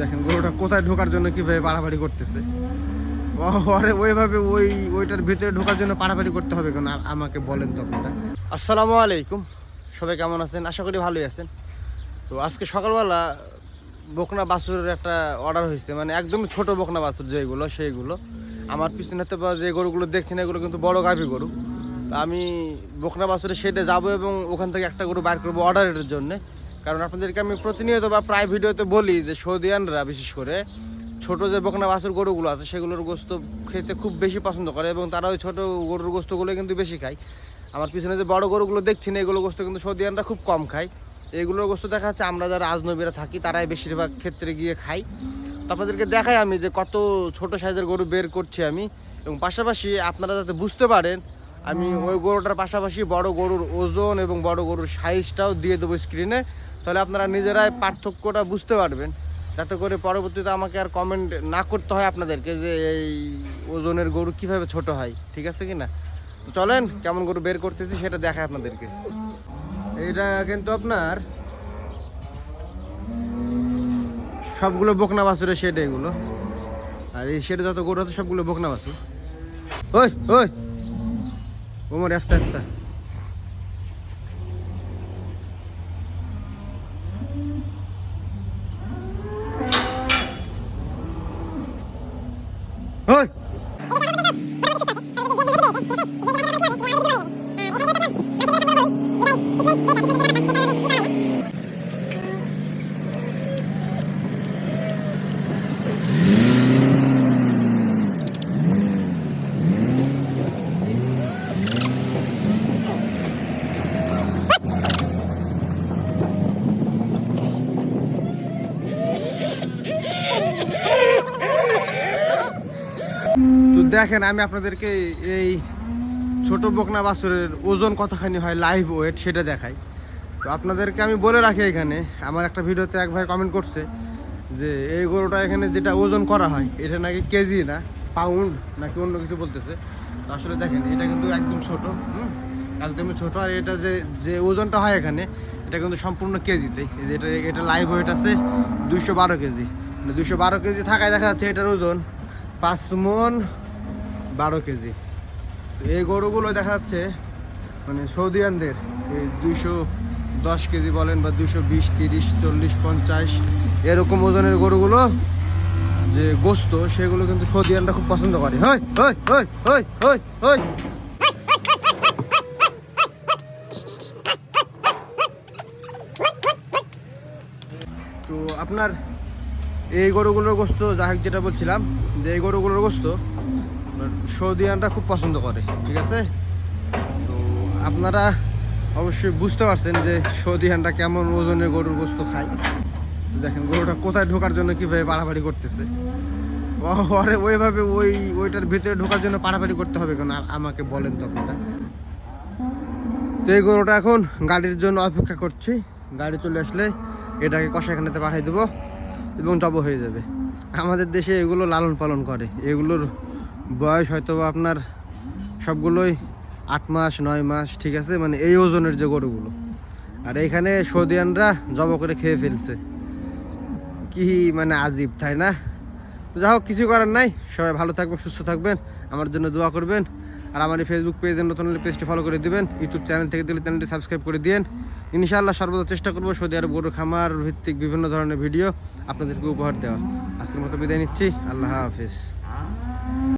দেখেন, গরুটা কোথায় ঢোকার জন্য কীভাবে পাড়াপাড়ি করতেছে? ওরে ওইভাবে ওই ওইটার ভিতরে ঢোকার জন্য পাড়াপাড়ি করতে হবে কেন? আমাকে বলেন তো আপনারা। আসসালামু আলাইকুম। সবাই কেমন আছেন? আশা করি ভালোই আছেন। তো আজকে সকালবেলা বকনা বাছুরের একটা অর্ডার হয়েছে। মানে একদম ছোট বকনা বাছুর যেগুলো, সেইগুলো। আমার পিছনে তো বা যে গরুগুলো দেখছেন, এগুলো কিন্তু বড় গাভী গরু। তো আমি বকনা বাছুরের শেডে যাব এবং ওখান থেকে একটা গরু বাইর করব অর্ডারের জন্য। কারণ আপনাদেরকে আমি প্রতিনিয়ত বা প্রায় ভিডিওতে বলি যে সৌদিয়ানরা, বিশেষ করে ছোট যে বকনা বাছুর গরুগুলো আছে, সেগুলোর গোস্ত খেতে খুব বেশি পছন্দ করে এবং তারা ওই ছোটো গরুর গোস্তগুলো কিন্তু বেশি খায়। আমার পিছনে যে বড় গরুগুলো দেখছি না, এগুলো গোস্ত কিন্তু সৌদিয়ানরা খুব কম খায়। এগুলোর গোস্ত দেখা যাচ্ছে আমরা যারা আজনবীরা থাকি, তারাই বেশিরভাগ ক্ষেত্রে গিয়ে খাই তো আপনাদেরকে দেখাই আমি যে কত ছোট সাইজের গরু বের করছি আমি এবং পাশাপাশি আপনারা যাতে বুঝতে পারেন আমি ওই গরুটার পাশাপাশি বড় গরুর ওজন এবং বড় গরুর সাইজটাও দিয়ে দেবো স্ক্রিনে তাহলে আপনারা নিজেরাই পার্থক্যটা বুঝতে পারবেন। যাতে করে পরবর্তীতে আমাকে আর কমেন্ট না করতে হয় আপনাদেরকে যে এই ওজনের গরু কীভাবে ছোট হয় ঠিক আছে কি না তো চলেন কেমন গরু বের করতেছি সেটা দেখায় আপনাদেরকে। এইটা কিন্তু আপনার সবগুলো বকনা বাছুরের শেড এগুলো। আর এই শেডে যত গরু আছে সবগুলো বকনা বাছুর। ওই ওই! ওমর আস্তে আস্তে ওই দেখেন, আমি আপনাদেরকে এই ছোট বকনা বাছুরের ওজন কতখানি হয় লাইভ ওয়েট সেটা দেখাই। তো আপনাদেরকে আমি বলে রাখি এখানে, আমার একটা ভিডিওতে এক ভাই কমেন্ট করছে যে, এই গরুটা এখানে যেটা ওজন করা হয়, এটা নাকি কেজি না পাউন্ড নাকি অন্য কিছু বলতেছে। তো আসলে দেখেন, এটা কিন্তু একদম ছোট একদমই ছোট। আর এটা যে যে ওজনটা হয় এখানে, এটা কিন্তু সম্পূর্ণ কেজিতে। এটা এটা লাইভ ওয়েট আছে দুইশো বারো কেজি। মানে দুইশো বারো কেজি থাকায় দেখা যাচ্ছে এটার ওজন পাঁচ মন বারো কেজি। এই গরুগুলো দেখা যাচ্ছে মানে সৌদিয়ানদের, এই দুইশো দশ কেজি বলেন বা দুইশো বিশ, তিরিশ, চল্লিশ, পঞ্চাশ, এরকম ওজনের গরুগুলো, যে গোস্ত, সেগুলো কিন্তু সৌদিয়ানরা খুব পছন্দ করে। হই হই হই হই। তো আপনার এই গরুগুলোর গোস্ত, যাই হোক যেটা বলছিলাম, যে এই গরুগুলোর গোস্ত আপনার সৌদিয়ানরা খুব পছন্দ করে, ঠিক আছে? তো আপনারা অবশ্যই বুঝতে পারছেন যে সৌদিয়ানরা কেমন ওজনে গরুর গোস্ত খায়। দেখেন, গরুটা কোথায় ঢোকার জন্য কীভাবে বাড়াবাড়ি করতেছে। ওরে ওইভাবে ওই, ওইটার ভিতরে ঢোকার জন্য পাড়াপাড়ি করতে হবে কেন? আমাকে বলেন তো আপনারা। তো এই গরুটা এখন গাড়ির জন্য অপেক্ষা করছি। গাড়ি চলে আসলে এটাকে কষাইখানাতে পাঠিয়ে দেবো এবং জব হয়ে যাবে। আমাদের দেশে এগুলো লালন পালন করে। এগুলোর বয়স হয়তো আপনার সবগুলোই আট মাস, নয় মাস, ঠিক আছে? মানে এই ওজনের যে গরুগুলো। আর এইখানে সৌদিয়ানরা জব করে খেয়ে ফেলছে। কি মানে আজীব, তাই না? তো যা হোক, কিছু করার নাই। সবাই ভালো থাকবেন, সুস্থ থাকবেন। আমার জন্য দোয়া করবেন। আর আমার এই ফেসবুক পেজের নতুন পেজটি ফলো করে দিবেন। ইউটিউব চ্যানেল থেকে দিলে চ্যানেলটি সাবস্ক্রাইব করে দিন ইনশাআল্লাহ সর্বদা চেষ্টা করব সৌদি আরব গরু, খামার ভিত্তিক বিভিন্ন ধরনের ভিডিও আপনাদেরকে উপহার দেওয়া আজকের মতো বিদায় নিচ্ছি। আল্লাহ হাফিজ।